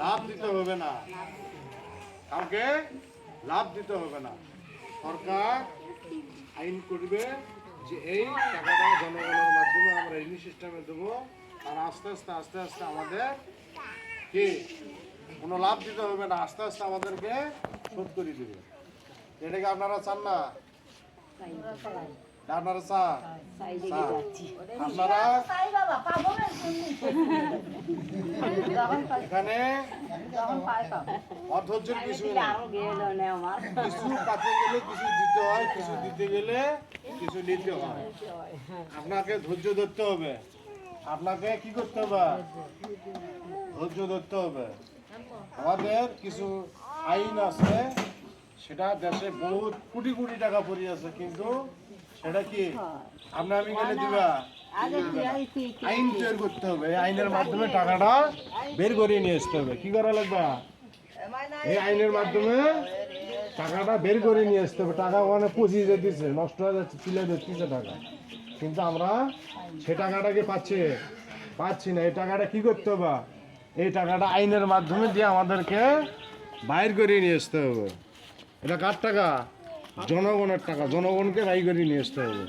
লাভ দিতে হবে না। কাউকে লাভ দিতে হবে না। সরকার আইন করবে যে এই টাকাটা জনগণের মাধ্যমে আমরা ঋণী সিস্টেমে দেবো আর আস্তে আস্তে আস্তে আস্তে আমাদের কি কোনো লাভ দিতে হবে না আস্তে আস্তে আমাদেরকে শোধ করে দেবে। এটাকে আপনারা চান না? আপনারা চান। আপনারা এখানে অধৈর্যের কিছু পাতে গেলে দিতে হয় কিছু দিতে গেলে কিছু নিতে হয়। আপনাকে ধৈর্য ধরতে হবে। আপনাকে কি করতে হবে? ধৈর্য ধরতে হবে। আমাদের কিছু আইন আছে সেটা দেশে বহুত কোটি কোটি টাকা পড়ে আছে কিন্তু সেটা কি? আপনি আমি গেলে দিবা? আইন তৈরি করতে হবে। আইনের মাধ্যমে টাকাটা বের করে নিয়ে আসতে হবে। কি করা লাগবে? এই আইনের মাধ্যমে টাকাটা বের করে নিয়ে আসতে হবে। টাকা ওখানে পচিয়ে যেতেছে নষ্ট হয়ে যাচ্ছে তুলে যাচ্ছে টাকা। কিন্তু আমরা সে টাকাটাকে পাচ্ছি? পাচ্ছি না। এই টাকাটা কি করতে হবে? এই টাকাটা আইনের মাধ্যমে দিয়ে আমাদেরকে বাইর করে নিয়ে আসতে হবে। এটা কার টাকা? জনগণের টাকা। জনগণকে বাইর করে নিয়ে আসতে হবে।